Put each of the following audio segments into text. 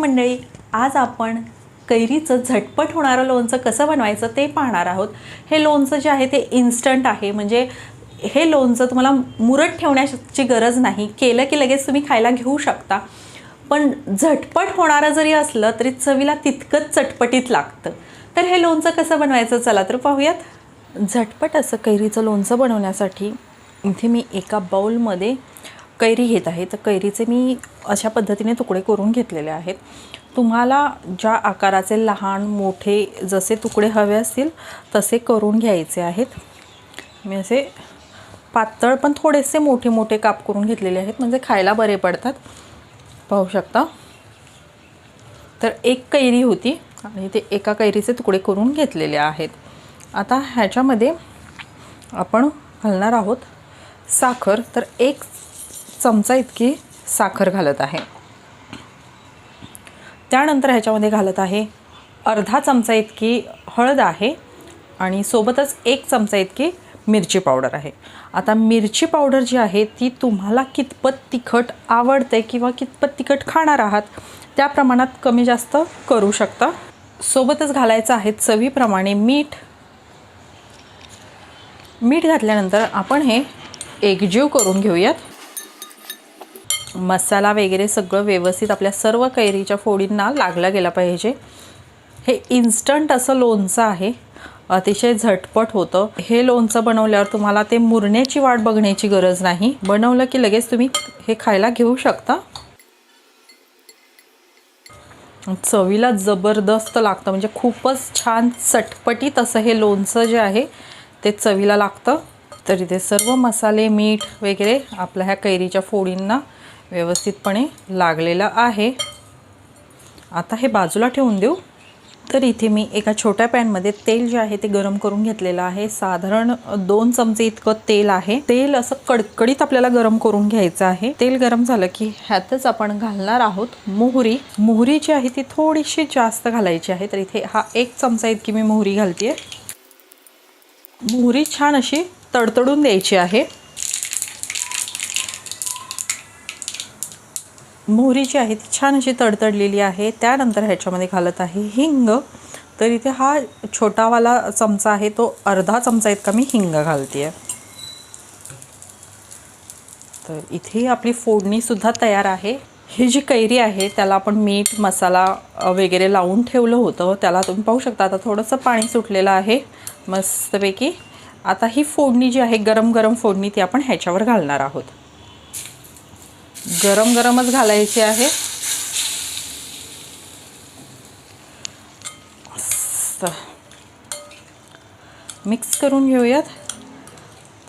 मंडळी आज आपण कैरीचं झटपट होणारं लोणचं कसं बनवायचं ते पाहणार आहोत. हे लोणचं जे आहे ते इन्स्टंट आहे. म्हणजे हे लोणचं तुम्हाला मुरत ठेवण्याची गरज नाही. केलं की लगेच तुम्ही खायला घेऊ शकता. पण झटपट होणारं जरी असलं तरी चवीला तितकंच चटपटीत लागतं. तर हे लोणचं कसं बनवायचं चला तर पाहूयात. झटपट असं कैरीचं लोणचं बनवण्यासाठी इथे मी एका बाउलमध्ये कैरी घेत आहे तर कैरीचे मी अशा पद्धतीने तुकडे करून घेतलेले आहेत. तुम्हाला ज्या आकाराचे लहान मोठे जसे तुकडे हवे असतील तसे करून घ्यायचे आहेत. मी असे पातळ पण थोडेसे मोठे मोठे काप करून घेतलेले आहेत म्हणजे खायला बरे पडतात. पाहू शकता? तर एक कैरी होती आणि ते एका कैरीचे तुकडे करून घेतलेले आहेत. आता ह्याच्यामध्ये आपण घालणार आहोत साखर. तर एक चमचा इतकी साखर घालत आहे. त्यानंतर ह्याच्यामध्ये घालत आहे अर्धा चमचा इतकी हळद आहे आणि सोबतच एक चमचा इतकी मिरची पावडर आहे. आता मिरची पावडर जी आहे ती तुम्हाला कितपत तिखट आवडते किंवा कितपत तिखट खाणार आहात त्या प्रमाणात कमी जास्त करू शकता. सोबतच घालायचं आहे चवीप्रमाणे मीठ. मीठ घातल्यानंतर आपण हे एकजीव करून घेऊयात. मसाला वगैरे सगळं व्यवस्थित आपल्या सर्व कैरीच्या फोडींना लागला गेला पाहिजे. हे इन्स्टंट असं लोणचं आहे. अतिशय झटपट होतं. हे लोणचं बनवल्यावर तुम्हाला ते मुरण्याची वाट बघण्याची गरज नाही. बनवलं की लगेच तुम्ही हे खायला घेऊ शकता. चवीला जबरदस्त लागतं. म्हणजे खूपच छान चटपटीत असं हे लोणचं जे आहे ते चवीला लागतं. तर इथे सर्व मसाले मीठ वगैरे आपल्या ह्या कैरीच्या फोडींना व्यवस्थितपणे लागलेलं आहे. आता हे बाजूला ठेवून देऊ. तर इथे मी एका छोट्या पॅनमध्ये तेल जे आहे ते गरम करून घेतलेलं आहे. साधारण दोन चमचे इतकं तेल आहे. तेल असं कडकडीत आपल्याला गरम करून घ्यायचं आहे. तेल गरम झालं की ह्यातच आपण घालणार आहोत मोहरी. मोहरी जी आहे ती थोडीशी जास्त घालायची आहे. तर इथे हा एक चमचा इतकी मी मोहरी घालते मोहरी छान अशी तडतडून द्यायची आहे. मोहरी जी आहे ती छान अशी तडतडलेली आहे. त्यानंतर ह्याच्यामध्ये घालत आहे हिंग. तर इथे हा छोटावाला चमचा आहे तो अर्धा चमचा इतका मी हिंग घालते आहे तर इथे आपली फोडणीसुद्धा तयार आहे. ही जी कैरी आहे त्याला आपण मीठ मसाला वगैरे लावून ठेवलं होतं. त्याला तुम्ही पाहू शकता आता थोडंसं पाणी सुटलेलं आहे मस्तपैकी. आता ही फोडणी जी आहे गरम गरम फोडणी ती आपण ह्याच्यावर घालणार आहोत. गरम गरमच घालायची आहे. मिक्स करून घेऊयात.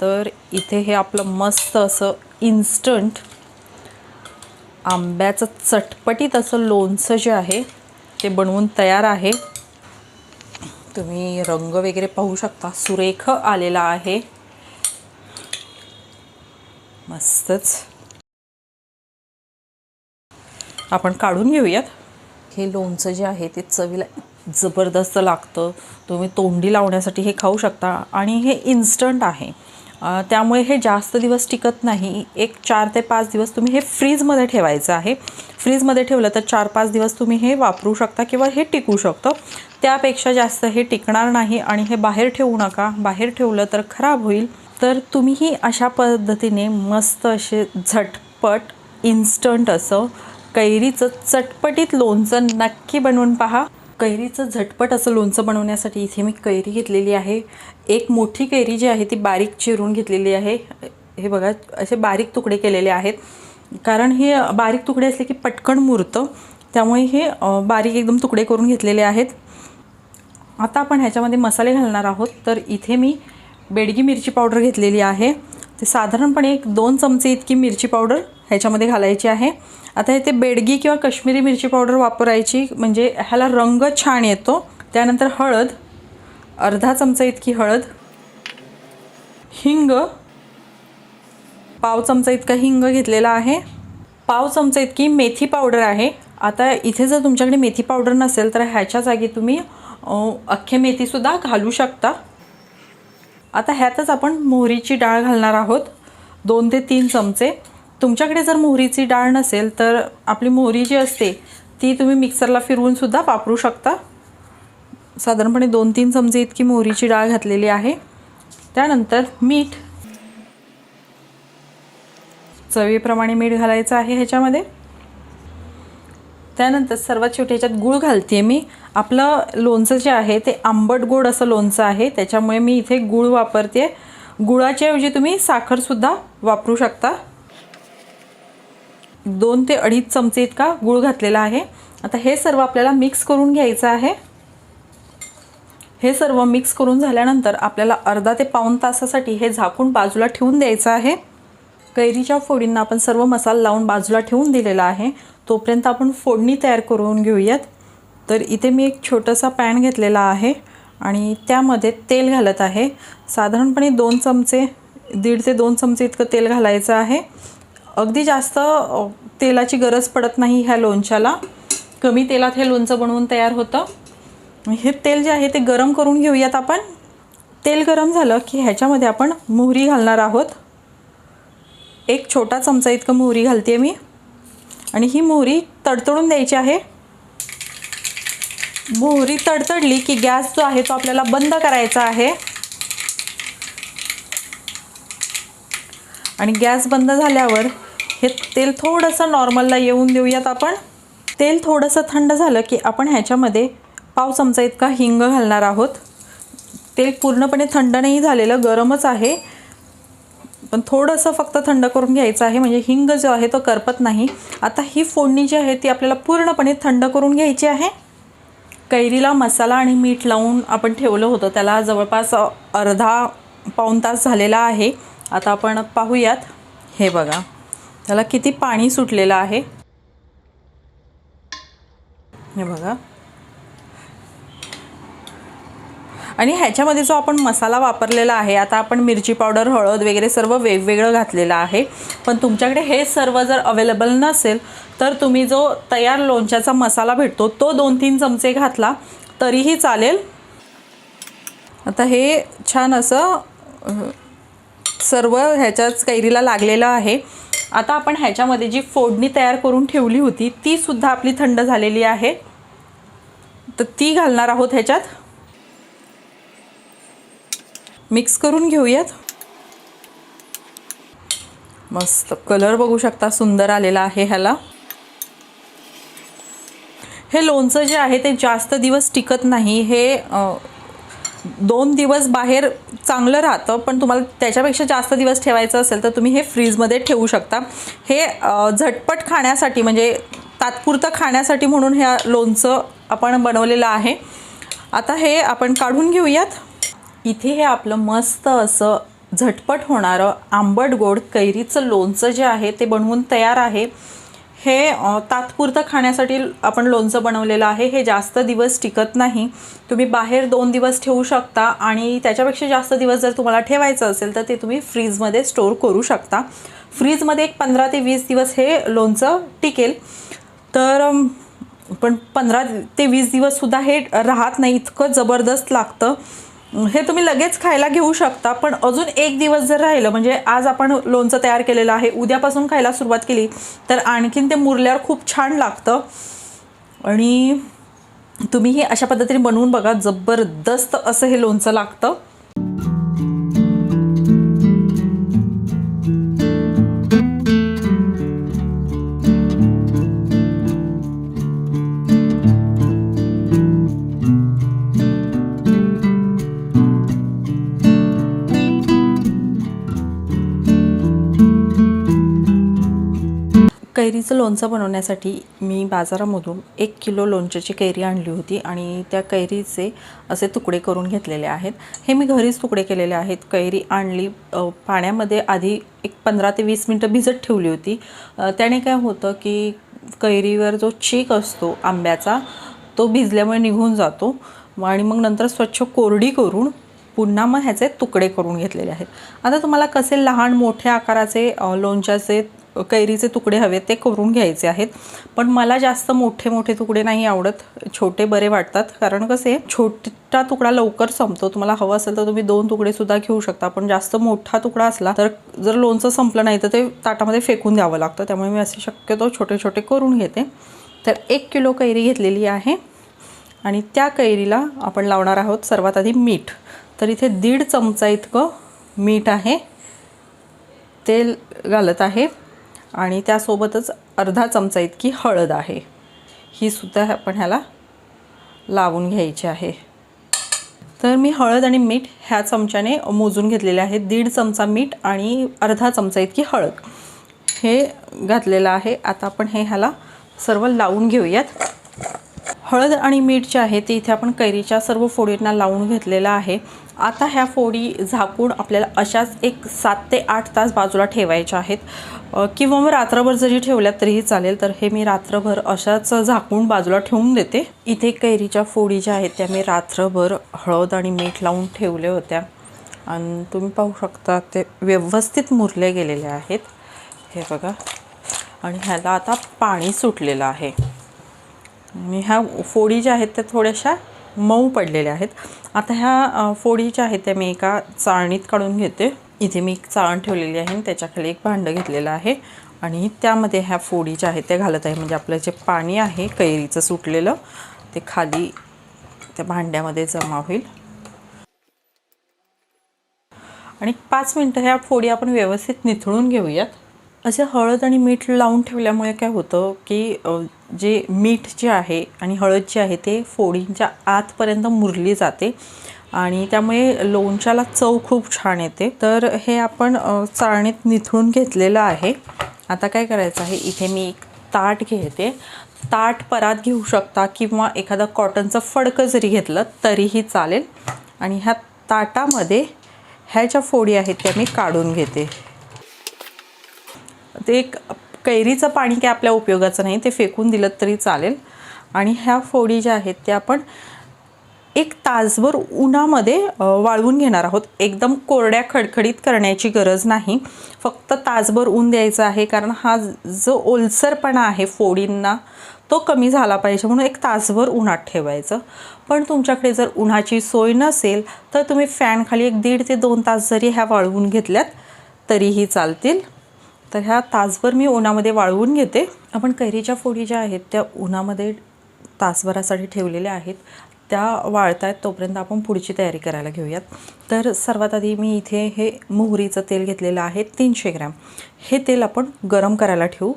तर इथे हे आपलं मस्त असं इन्स्टंट आंब्याचं चटपटीत असं लोणचं जे आहे ते बनवून तयार आहे. तुम्ही रंग वगैरे पाहू शकता. सुरेख आलेला आहे. मस्तच. आपण काढून घेऊयात. हे लोणचं जे आहे ते चवीला जबरदस्त लागतं. तुम्ही तोंडी लावण्यासाठी हे खाऊ शकता आणि हे इन्स्टंट आहे. त्यामुळे हे जास्त दिवस टिकत नाही. एक चार ते पाच दिवस तुम्ही हे फ्रीजमध्ये ठेवायचं आहे. फ्रीजमध्ये ठेवलं तर चार पाच दिवस तुम्ही हे वापरू शकता किंवा हे टिकू शकतं. त्यापेक्षा जास्त हे टिकणार नाही आणि हे बाहेर ठेवू नका. बाहेर ठेवलं तर खराब होईल. तर तुम्हीही अशा पद्धतीने मस्त असे झटपट इन्स्टंट असं कैरीचं चटपटीत लोणचं नक्की बनवून पहा. कैरीचं झटपट असं लोणचं बनवण्यासाठी इथे मी कैरी घेतलेली आहे. एक मोठी कैरी जी आहे ती बारीक चिरून घेतलेली आहे. हे बघा असे बारीक तुकडे केलेले आहेत. कारण हे बारीक तुकडे असले की पटकन मुरतं. त्यामुळे हे बारीक एकदम तुकडे करून घेतलेले आहेत. आता आपण ह्याच्यामध्ये मसाले घालणार आहोत. तर इथे मी बेडगी मिरची पावडर घेतलेली आहे. ते साधारणपणे एक दोन चमचे इतकी मिरची पावडर ह्याच्यामध्ये घालायची आहे. आता इथे बेडगी किंवा कश्मीरी मिरची पावडर वापरायची म्हणजे ह्याला रंग छान येतो. त्यानंतर हळद अर्धा चमचा इतकी हळद हिंग पाव चमचा इतका हिंग घेतलेला आहे. पाव चमचा इतकी मेथी पावडर आहे. आता इथे जर तुमच्याकडे मेथी पावडर नसेल तर ह्याच्या जागी तुम्ही अख्खे मेथीसुद्धा घालू शकता. आता ह्यातच आपण मोहरीची डाळ घालणार आहोत. दोन ते तीन चमचे. तुमच्याकडे जर मोहरीची डाळ नसेल तर आपली मोहरी जी असते ती तुम्ही मिक्सरला फिरवून सुद्धा वापरू शकता. साधारणपणे दोन तीन चमचे इतकी मोहरीची डाळ घातलेली आहे. त्यानंतर मीठ. चवीप्रमाणे मीठ घालायचं आहे ह्याच्यामध्ये. त्यानंतर सर्वात शेवटी ह्याच्यात गूळ घालते मी. आपलं लोणचं जे आहे ते आंबट गोड असं लोणचं आहे त्याच्यामुळे मी इथे गूळ वापरते आहे गुळाच्याऐवजी तुम्ही साखरसुद्धा वापरू शकता. दोन ते अडीच चमचे इतका गूळ घातलेला आहे. आता हे सर्व आपल्याला मिक्स करून घ्यायचं आहे. हे सर्व मिक्स करून झाल्यानंतर आपल्याला अर्धा ते पाऊण तासासाठी हे झाकून बाजूला ठेवून द्यायचं आहे. कैरीच्या फोडींना आपण सर्व मसाला लावून बाजूला ठेवून दिलेला आहे. तोपर्यंत आपण फोडणी तयार करून घेऊयात. तर इथे मी एक छोटासा पॅन घेतलेला आहे आणि त्यामध्ये तेल घालत आहे. साधारणपणे दोन चमचे दीड ते दोन चमचे इतकं तेल घालायचं आहे. अगदी जास्त तेलाची गरज पडत नाही ह्या लोणच्याला. कमी तेलात हे लोणचं बनवून तयार होतं. हे तेल जे आहे ते गरम करून घेऊयात आपण. तेल गरम झालं की ह्याच्यामध्ये आपण मोहरी घालणार आहोत. एक छोटा चमचा इतकं मोहरी घालते मी. आणि ही मोहरी तडतडून द्यायची आहे. मोहरी तडतडली की गॅस जो आहे तो आपल्याला बंद करायचा आहे. आणि गॅस बंद झाल्यावर हे तेल थोडंसं नॉर्मलला येऊन देऊयात आपण. तेल थोडंसं थंड झालं की आपण ह्याच्यामध्ये पाव चमचा इतका हिंग घालणार आहोत. तेल पूर्णपणे थंड नाही झालेलं गरमच आहे. पण थोडंसं फक्त थंड करून घ्यायचं आहे म्हणजे हिंग जो आहे तो करपत नाही. आता ही फोडणी जी आहे ती आपल्याला पूर्णपणे थंड करून घ्यायची आहे. कैरीला मसाला आणि मीठ लावून आपण ठेवलं होतं त्याला जवळपास अर्धा पाऊण तास झालेला आहे. आता आपण पाहूयात. हे बघा. त्याला किती पाणी सुटलेलं आहे. हे बघा. आणि ह्याच्यामध्ये जो आपण मसाला वापरलेला आहे आता आपण मिरची पावडर हळद वगैरे सर्व वेगवेगळं घातलेलं आहे. पण तुमच्याकडे हे सर्व जर अवेलेबल नसेल तर तुम्ही जो तयार लोणच्याचा मसाला भेटतो तो दोन तीन चमचे घातला तरीही चालेल. आता हे छान असं सर्व ह्याच्याच कैरीला लागलेलं आहे. आता आपण ह्याच्यामध्ये जी फोडणी तयार करून ठेवली होती ती सुद्धा आपली थंड झालेली आहे. तर ती घालणार आहोत ह्याच्यात. मिक्स करून घेऊयात. मस्त कलर बघू शकता सुंदर आलेला आहे ह्याला. हे लोणचं जे आहे ते जास्त दिवस टिकत नाही. हे दोन दिवस बाहेर चांगलं राहतं पण तुम्हाला त्याच्यापेक्षा जास्त दिवस ठेवायचं असेल तर तुम्ही हे फ्रीजमध्ये ठेवू शकता. हे झटपट खाण्यासाठी म्हणजे तात्पुरतं खाण्यासाठी म्हणून ह्या लोणचं आपण बनवलेलं आहे. आता हे आपण काढून घेऊयात. इथे हे आपलं मस्त असं झटपट होणारं आंबट गोड कैरीचं लोणचं जे आहे ते बनवून तयार आहे. हे तात्पुरतं खाण्यासाठी आपण लोणचं बनवलेलं आहे. हे जास्त दिवस टिकत नाही. तुम्ही बाहेर दोन दिवस ठेवू शकता आणि त्याच्यापेक्षा जास्त दिवस जर तुम्हाला ठेवायचं असेल तर ते तुम्ही फ्रीजमध्ये स्टोअर करू शकता. फ्रीजमध्ये एक पंधरा ते वीस दिवस हे लोणचं टिकेल. तर पण पंधरा ते वीस दिवससुद्धा हे राहत नाही. इतकं जबरदस्त लागतं. हे तुम्ही लगेच खायला घेऊ शकता पण अजून एक दिवस जर राहिलं म्हणजे आज आपण लोणचं तयार केलेलं आहे उद्यापासून खायला सुरुवात केली तर आणखीन ते मुरल्यावर खूप छान लागतं. आणि तुम्ही हे अशा पद्धतीने बनवून बघा जबरदस्त असं हे लोणचं लागतं. कैरीचं लोणचं बनवण्यासाठी मी बाजारामधून एक किलो लोणच्याची कैरी आणली होती आणि त्या कैरीचे असे तुकडे करून घेतलेले आहेत. हे मी घरीच तुकडे केलेले आहेत. कैरी आणली पाण्यामध्ये आधी एक पंधरा ते वीस मिनटं भिजत ठेवली होती. त्याने काय होतं की कैरीवर जो चीक असतो आंब्याचा तो भिजल्यामुळे निघून जातो आणि मग नंतर स्वच्छ कोरडी करून पुन्हा मग ह्याचे तुकडे करून घेतलेले आहेत. आता तुम्हाला कसे लहान मोठ्या आकाराचे लोणच्याचे कैरीचे तुकडे हवेत ते करून घ्यायचे आहेत. पण मला जास्त मोठे मोठे तुकडे नाही आवडत. छोटे बरे वाटतात. कारण कसे छोटा तुकडा लवकर संपतो. तुम्हाला हवं असेल तर तुम्ही दोन तुकडे सुद्धा घेऊ शकता. पण जास्त मोठा तुकडा असला तर जर लोणचं संपलं नाही तर ते ताटामध्ये फेकून द्यावं लागतं. त्यामुळे मी असे शक्यतो छोटे छोटे करून घेते. तर एक किलो कैरी घेतलेली आहे. आणि त्या कैरीला आपण लावणार आहोत सर्वात आधी मीठ. तर इथे दीड चमचा इतकं मीठ आहे. तेल घालत आहे. आणि त्यासोबतच अर्धा चमचा इतकी हळद आहे. ही सुद्धा आपण ह्याला लावून घ्यायची आहे. तर मी हळद आणि मीठ ह्या चमच्याने मोजून घेतलेले आहे दीड चमचा मीठ आणि अर्धा चमचा इतकी हळद हे घातलेलं आहे. आता आपण हे ह्याला सर्व लावून घेऊयात. हळद आणि मीठ जे आहे ते इथे आपण कैरीच्या सर्व फोडींना लावून घेतलेलं आहे. आता ह्या फोडी झाकून आपल्याला अशाच एक सात ते आठ तास बाजूला ठेवायच्या आहेत. किंवा मग रात्रभर जरी ठेवल्यात तरीही चालेल तर हे मी रात्रभर अशाच झाकून बाजूला ठेवून देते. इथे कैरीच्या फोडी ज्या आहेत त्या मी रात्रभर हळद आणि मीठ लावून ठेवल्या होत्या. आणि तुम्ही पाहू शकता ते व्यवस्थित मुरले गेलेले आहेत. हे बघा. आणि ह्याला आता पाणी सुटलेलं आहे. आणि ह्या फोडी ज्या आहेत त्या थोड्याशा मऊ पडलेल्या आहेत. आता ह्या फोडी ज्या आहेत त्या मी एका चाळणीत काढून घेते. इथे मी एक चाळण ठेवलेली आहे आणि त्याच्याखाली एक भांडं घेतलेलं आहे. आणि त्यामध्ये ह्या फोडी ज्या आहेत त्या घालत आहे. म्हणजे आपलं जे पाणी आहे कैरीचं सुटलेलं ते खाली त्या भांड्यामध्ये जमा होईल. आणि पाच मिनटं ह्या फोडी आपण व्यवस्थित निथळून घेऊयात. असे हळद आणि मीठ लावून ठेवल्यामुळे काय होतं की जे मीठ जे आहे आणि हळद जे आहे ते फोडींच्या आतपर्यंत मुरली जाते. आणि त्यामुळे लोणच्याला चव खूप छान येते. तर हे आपण चाळणीत निथळून घेतलेलं आहे. आता काय करायचं आहे? इथे मी एक ताट घेते. ताट परात घेऊ शकता किंवा एखादा कॉटनचं फडकं जरी घेतलं तरीही चालेल. आणि ह्या ताटामध्ये ह्या ज्या फोडी आहेत त्या मी काढून घेते. ते एक कैरीचं पाणी काय आपल्या उपयोगाचं नाही ते फेकून दिलं तरी चालेल. आणि ह्या फोडी ज्या आहेत त्या आपण एक तासभर उन्हामध्ये वाळवून घेणार आहोत. एकदम कोरड्या खडखडीत करण्याची गरज नाही. फक्त तासभर ऊन द्यायचं आहे कारण हा जो ओलसरपणा आहे फोडींना तो कमी झाला पाहिजे. म्हणून एक तासभर उन्हात ठेवायचं. पण तुमच्याकडे जर उन्हाची सोय नसेल तर तुम्ही फॅनखाली एक दीड ते दोन तास जरी ह्या वाळवून घेतल्यात तरीही चालतील. तर ह्या तासभर मी उन्हामध्ये वाळवून घेते. आपण कैरीच्या फोडी ज्या आहेत त्या उन्हामध्ये तासभरासाठी ठेवलेल्या आहेत. त्या वाळत आहेत तोपर्यंत आपण पुढची तयारी करायला घेऊयात. तर सर्वात आधी मी इथे हे मोहरीचं तेल घेतलेलं आहे तीनशे ग्रॅम. हे तेल आपण गरम करायला ठेवू.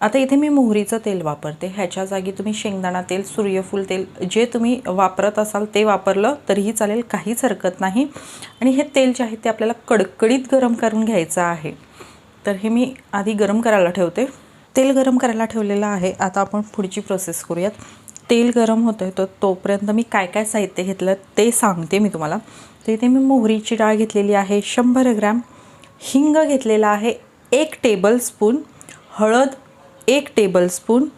आता इथे मी मोहरीचं तेल वापरते. ह्याच्या जागी तुम्ही शेंगदाणा तेल सूर्यफूल तेल जे तुम्ही वापरत असाल ते वापरलं तरीही चालेल काहीच हरकत नाही. आणि हे तेल जे आहे ते आपल्याला कडकडीत गरम करून घ्यायचं आहे. तर हे मी आधी गरम करायला ठेवते. तेल गरम करायला ठेवलेलं आहे. आता आपण पुढची प्रोसेस करूयात. तेल गरम होतं आहे तर तोपर्यंत मी काय काय साहित्य घेतलं ते सांगते मी तुम्हाला. तर इथे मी मोहरीची डाळ घेतलेली आहे शंभर ग्रॅम. हिंग घेतलेला आहे एक टेबलस्पून हळद एक टेबलस्पून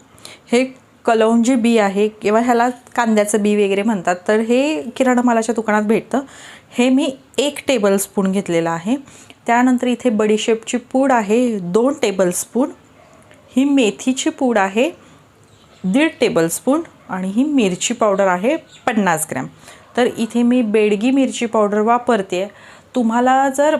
हे कलौंजी बी आहे किंवा ह्याला कांद्याचं बी वगैरे म्हणतात. तर हे किराणा मालाच्या दुकानात भेटतं. हे मी एक टेबलस्पून घेतलेलं आहे. त्यानंतर इथे बडीशेपची पूड आहे दोन टेबलस्पून ही मेथीची पूड आहे दीड टेबलस्पून आणि ही मिरची पावडर आहे पन्नास ग्रॅम. तर इथे मी बेडगी मिरची पावडर वापरते. तुम्हाला जर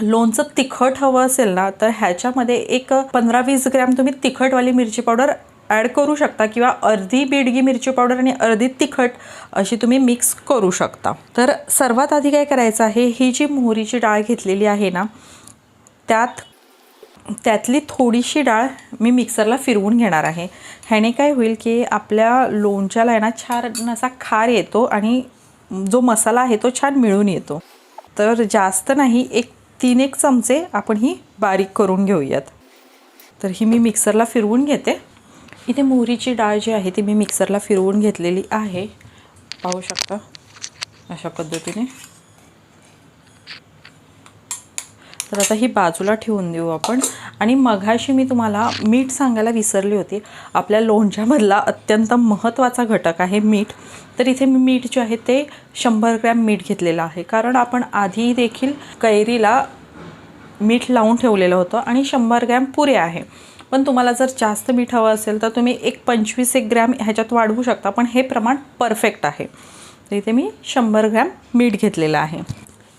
लोणचं तिखट हवं असेल ना तर ह्याच्यामध्ये एक पंधरा वीस ग्रॅम तुम्ही तिखटवाली मिरची पावडर ॲड करू शकता किंवा अर्धी बेडगी मिरची पावडर आणि अर्धी तिखट अशी तुम्ही मिक्स करू शकता. तर सर्वात आधी काय करायचं आहे ही जी मोहरीची डाळ घेतलेली आहे ना त्यात त्यातली थोडीशी डाळ मी मिक्सरला फिरवून घेणार आहे. ह्याने काय होईल की आपल्या लोणच्याला आहे ना छान असा खार येतो आणि जो मसाला आहे तो छान मिळून येतो. तर जास्त नाही एक तीन एक चमचे आपण ही बारीक करून घेऊयात. तर ही मी मिक्सरला फिरवून घेते. इथे मोहरीची डाळ जी आहे ती मी मिक्सरला फिरवून घेतलेली आहे. पाहू शकता अशा पद्धतीने. तर आता ही बाजूला ठेवून देऊ आपण. आणि मघाशी मी तुम्हाला मीठ सांगायला विसरली होती. आपल्या लोणच्यामधला अत्यंत महत्त्वाचा घटक आहे मीठ. तर इथे मी मीठ जे आहे ते शंभर ग्रॅम मीठ घेतलेलं आहे. कारण आपण आधी देखील कैरीला मीठ लावून ठेवलेलं होतं आणि शंभर ग्रॅम पुरे आहे. पण तुम्हाला जर जास्त मीठ हवं असेल तर तुम्ही एक पंचवीस एक ग्रॅम ह्याच्यात वाढवू शकता पण हे प्रमाण परफेक्ट आहे. तर इथे मी शंभर ग्रॅम मीठ घेतलेलं आहे.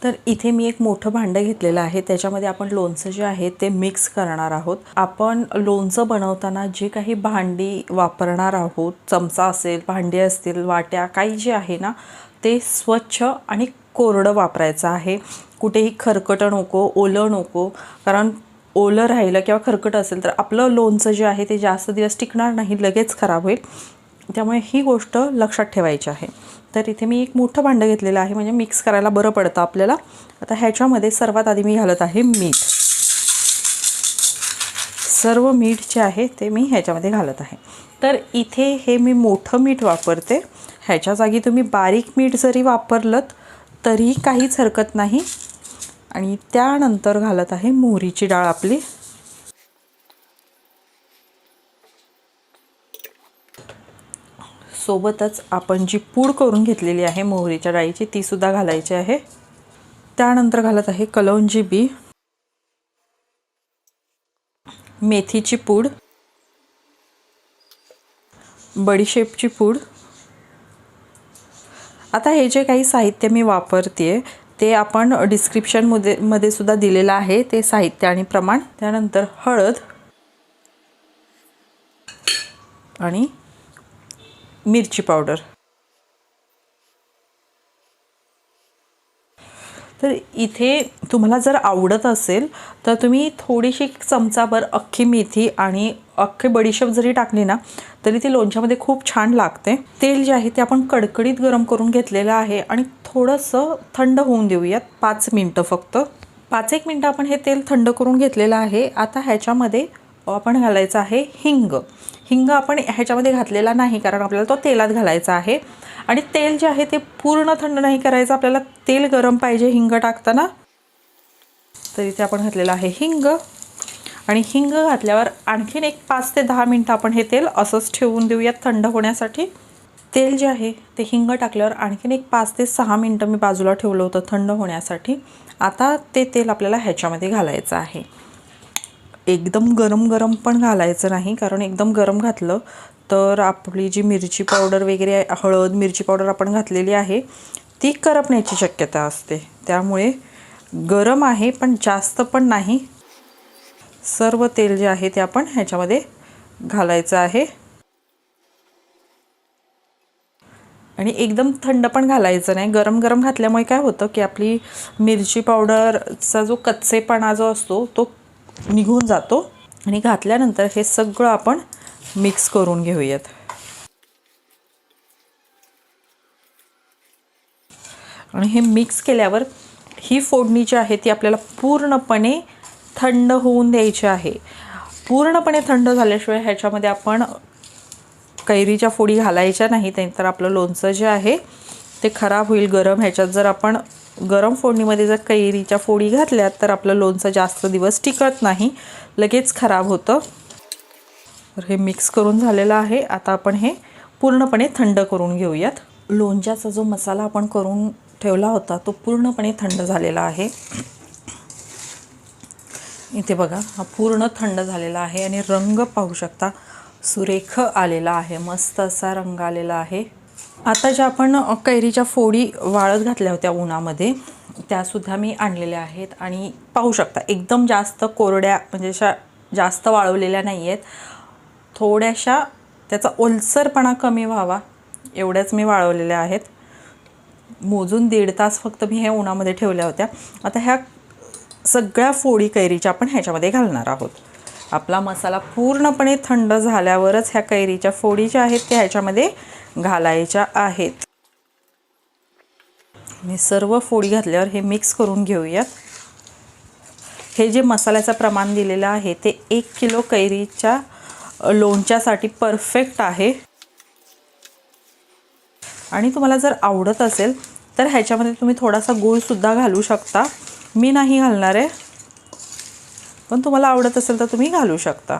तर इथे मी एक मोठं भांडं घेतलेलं आहे. त्याच्यामध्ये आपण लोणचं जे आहे ते मिक्स करणार आहोत. आपण लोणचं बनवताना जे काही भांडी वापरणार आहोत चमचा असेल भांडी असतील वाट्या काही जे आहे ना ते स्वच्छ आणि कोरडं वापरायचं आहे. कुठेही खरकटं नको ओलं नको कारण ओलं राहिलं किंवा खरकट असेल तर आपलं लोणचं जे आहे ते जास्त दिवस टिकणार नाही लगेच खराब होईल. त्यामुळे ही गोष्ट लक्षात ठेवायची आहे. तर इथे मी एक मोठं भांडं घेतलेलं आहे म्हणजे मिक्स करायला बरं पडतं आपल्याला. आता ह्याच्यामध्ये सर्वात आधी मी घालत आहे मीठ. सर्व मीठ जे आहे ते मी ह्याच्यामध्ये घालत आहे. तर इथे हे मी मोठं मीठ वापरते. ह्याच्या जागी तुम्ही बारीक मीठ जरी वापरलं तरी काहीच हरकत नाही. आणि त्यानंतर घालत आहे मोहरीची डाळ आपली. सोबतच आपण जी पूड करून घेतलेली आहे मोहरीच्या डाळीची ती सुद्धा घालायची आहे. त्यानंतर घालत आहे कलौंजी बी. मेथीची पूड. बडीशेपची पूड. आता हे जे काही साहित्य मी वापरते ते आपण डिस्क्रिप्शनमध्ये मध्ये सुद्धा दिलेलं आहे ते साहित्य आणि प्रमाण. त्यानंतर हळद आणि मिरची पावडर. तर इथे तुम्हाला जर आवडत असेल तर तुम्ही थोडीशी चमचाभर अख्खी मेथी आणि अख्खी बडीशेप जरी टाकली ना तरी ती लोणच्यामध्ये खूप छान लागते. तेल जे आहे ते आपण कडकडीत गरम करून घेतलेलं आहे आणि थोडंसं थंड होऊन देऊयात पाच मिनटं फक्त. पाच एक मिनटं आपण हे तेल थंड करून घेतलेलं आहे. आता ह्याच्यामध्ये आपण घालायचं आहे हिंग. हिंग आपण ह्याच्यामध्ये घातलेला नाही कारण आपल्याला तो तेलात घालायचा आहे. आणि तेल जे आहे ते पूर्ण थंड नाही करायचं आपल्याला तेल गरम पाहिजे हिंग टाकताना. तर इथे आपण घातलेलं आहे हिंग. आणि हिंग घातल्यावर आणखीन एक पाच ते दहा मिनटं आपण हे तेल असंच ठेवून देऊयात थंड होण्यासाठी. तेल जे आहे ते हिंग टाकल्यावर आणखीन एक पाच ते सहा मिनटं मी बाजूला ठेवलं होतं थंड होण्यासाठी. आता ते तेल आपल्याला ह्याच्यामध्ये घालायचं आहे. एकदम गरम गरम पण घालायचं नाही कारण एकदम गरम घातलं तर आपली जी मिरची पावडर वगैरे हळद मिरची पावडर आपण घातलेली आहे ती करपण्याची शक्यता असते. त्यामुळे गरम आहे पण जास्त पण नाही. सर्व तेल जे आहे ते आपण ह्याच्यामध्ये घालायचं आहे. आणि एकदम थंड पण घालायचं नाही. गरम गरम घातल्यामुळे काय होतं की आपली मिरची पावडरचा जो कच्चेपणा जो असतो तो निघून जातो आणि घातल्यानंतर हे सगळं आपण मिक्स करून घेऊयात. आणि हे मिक्स केल्यावर ही फोडणी जी आहे ती आपल्याला पूर्णपणे थंड होऊन द्यायची आहे. पूर्णपणे थंड झाल्याशिवाय ह्याच्यामध्ये आपण कैरीच्या फोडी घालायच्या नाही तर आपलं लोणचं जे आहे ते खराब होईल गरम. ह्याच्यात जर आपण गरम फोडणीमध्ये जर कैरीच्या फोडी घातल्या तर आपलं लोणचं जास्त दिवस टिकत नाही. लगेच खराब होतं. तर हे मिक्स करून झालेलं आहे. आता आपण हे पूर्णपणे थंड करून घेऊयात. लोणच्याचा जो मसाला आपण करून ठेवला होता तो पूर्णपणे थंड झालेला आहे. इथे बघा हा पूर्ण थंड झालेला आहे आणि रंग पाहू शकता सुरेख आलेला आहे. मस्त असा रंग आलेला आहे. आता ज्या आपण कैरीच्या फोडी वाळत घातल्या होत्या उन्हामध्ये त्यासुद्धा मी आणलेल्या आहेत आणि पाहू शकता एकदम जास्त कोरड्या म्हणजे अशा जास्त वाळवलेल्या नाही आहेत थोड्याशा त्याचा ओलसरपणा कमी व्हावा एवढ्याच मी वाळवलेल्या आहेत. मोजून दीड तास फक्त मी ह्या उन्हामध्ये ठेवल्या होत्या. आता ह्या सगळ्या फोडी कैरीच्या आपण ह्याच्यामध्ये घालणार आहोत. आपला मसाला पूर्णपणे थंड झाल्यावरच ह्या कैरीच्या फोडी ज्या आहेत त्या ह्याच्यामध्ये घालायच्या आहेत. मी सर्व फोडी घातल्यावर हे मिक्स करून घेऊयात. हे जे मसाल्याचं प्रमाण दिलेलं आहे ते एक किलो कैरीच्या लोणच्यासाठी परफेक्ट आहे. आणि तुम्हाला जर आवडत असेल तर ह्याच्यामध्ये तुम्ही थोडासा गूळसुद्धा घालू शकता. मी नाही घालणार आहे. पण तुम्हाला आवडत असेल तर तुम्ही घालू शकता.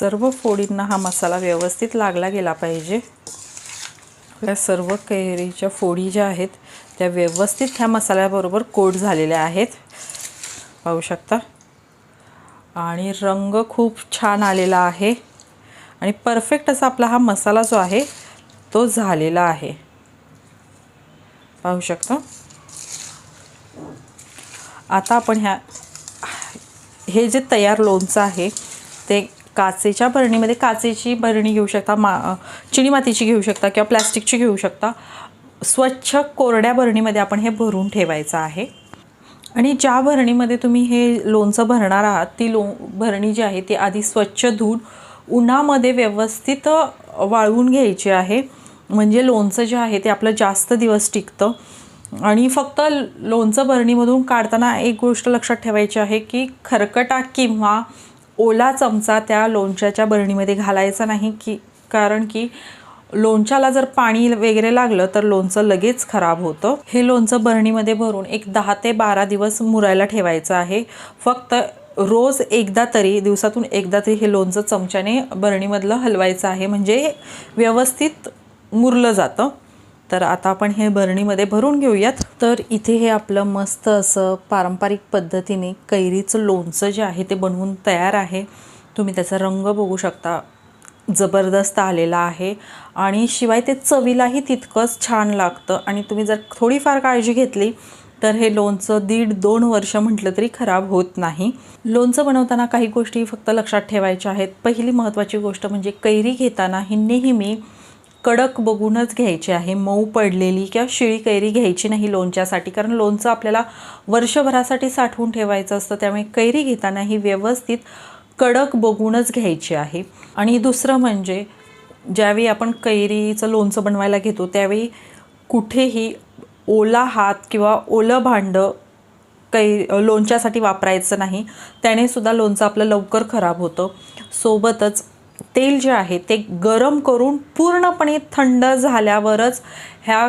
सर्व फोडींना हा मसाला व्यवस्थित लागला गेला पाहिजे. आपल्या सर्व कैरीच्या फोडी ज्या आहेत त्या व्यवस्थित ह्या मसाल्याबरोबर कोट झालेल्या आहेत. पाहू शकता? आणि रंग खूप छान आलेला आहे. आणि परफेक्ट असा आपला हा मसाला जो आहे तो झालेला आहे. पाहू शकता? आता आपण ह्या हे जे तयार लोणचं आहे ते काचेच्या बरणीमध्ये काचेची बरणी घेऊ शकता मा चिनी मातीची घेऊ शकता किंवा प्लॅस्टिकची घेऊ शकता. स्वच्छ कोरड्या बरणीमध्ये आपण हे भरून ठेवायचं आहे. आणि ज्या भरणीमध्ये तुम्ही हे लोणचं भरणार आहात ती लो भरणी जी आहे ती आधी स्वच्छ धुवून उन्हामध्ये व्यवस्थित वाळवून घ्यायची आहे. म्हणजे लोणचं जे आहे ते आपलं जास्त दिवस टिकतं. आणि फक्त लोणचं भरणीमधून काढताना एक गोष्ट लक्षात ठेवायची आहे की खरकटा किंवा ओला चमचा त्या लोणच्याच्या बरणीमध्ये घालायचा नाही की कारण की लोणच्याला जर पाणी वगैरे लागलं तर लोणचं लगेच खराब होतं. हे लोणचं बरणीमध्ये भरून एक दहा ते बारा दिवस मुरायला ठेवायचं आहे. फक्त रोज एकदा तरी दिवसातून एकदा तरी हे लोणचं चमच्याने बरणीमधलं हलवायचं आहे. म्हणजे व्यवस्थित मुरलं जातं. तर आता आपण हे बरणीमध्ये भरून घेऊयात. तर इथे हे आपलं मस्त असं पारंपरिक पद्धतीने कैरीचं लोणचं जे आहे ते बनवून तयार आहे. तुम्ही त्याचा रंग बघू शकता. जबरदस्त आलेला आहे. आणि शिवाय ते चवीलाही तितकंच छान लागतं. आणि तुम्ही जर थोडीफार काळजी घेतली तर हे लोणचं दीड दोन वर्ष म्हटलं तरी खराब होत नाही. लोणचं बनवताना काही गोष्टी फक्त लक्षात ठेवायच्या आहेत. पहिली महत्त्वाची गोष्ट म्हणजे कैरी घेताना ही नेहमी कडक बघूनच घ्यायची आहे. मऊ पडलेली किंवा शिळी कैरी घ्यायची नाही लोणच्यासाठी कारण लोणचं आपल्याला वर्षभरासाठी साठवून ठेवायचं असतं. त्यामुळे कैरी घेताना ही व्यवस्थित कडक बघूनच घ्यायची आहे. आणि दुसरं म्हणजे ज्यावेळी आपण कैरीचं लोणचं बनवायला घेतो त्यावेळी कुठेही ओला हात किंवा ओलं भांडं कै लोणच्यासाठी वापरायचं नाही. त्याने सुद्धा लोणचं आपलं लवकर खराब होतं. सोबतच तेल जे आहे ते गरम करून पूर्णपणे थंड झाल्यावरच ह्या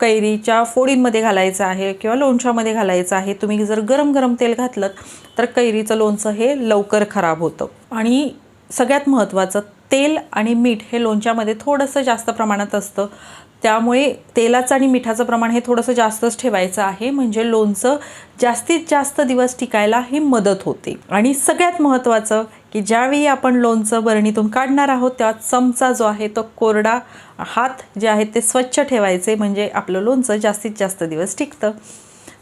कैरीच्या फोडींमध्ये घालायचं आहे किंवा लोणच्यामध्ये घालायचं आहे. तुम्ही जर गरम गरम तेल घातलं तर कैरीचं लोणचं हे लवकर खराब होतं. आणि सगळ्यात महत्त्वाचं तेल आणि मीठ हे लोणच्यामध्ये थोडंसं जास्त प्रमाणात असतं. त्यामुळे तेलाचं आणि मिठाचं प्रमाण हे थोडंसं जास्तच ठेवायचं आहे. म्हणजे लोणचं जास्तीत जास्त दिवस टिकायला ही मदत होते. आणि सगळ्यात महत्त्वाचं की ज्यावेळी आपण लोणचं बरणीतून काढणार आहोत तेव्हा चमचा जो आहे तो कोरडा हात जे आहेत ते स्वच्छ ठेवायचे म्हणजे आपलं लोणचं जास्तीत जास्त दिवस टिकतं.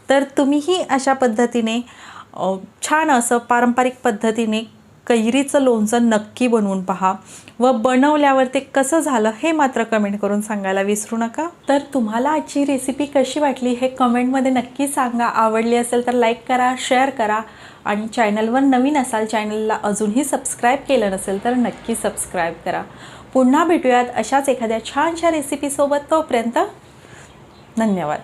तर तुम्हीही अशा पद्धतीने छान असं पारंपरिक पद्धतीने कैरीचं लोणचं नक्की बनवून पहा. व बनवल्यावर ते कसं झालं हे मात्र कमेंट करून सांगायला विसरू नका. तर तुम्हाला आजची रेसिपी कशी वाटली हे कमेंटमध्ये नक्की सांगा. आवडली असेल तर लाईक करा शेअर करा. आणि चॅनलवर नवीन असाल चॅनलला अजूनही सबस्क्राईब केलं नसेल तर नक्की सबस्क्राईब करा. पुन्हा भेटूयात अशाच एखाद्या छानशा रेसिपीसोबत तोपर्यंत धन्यवाद.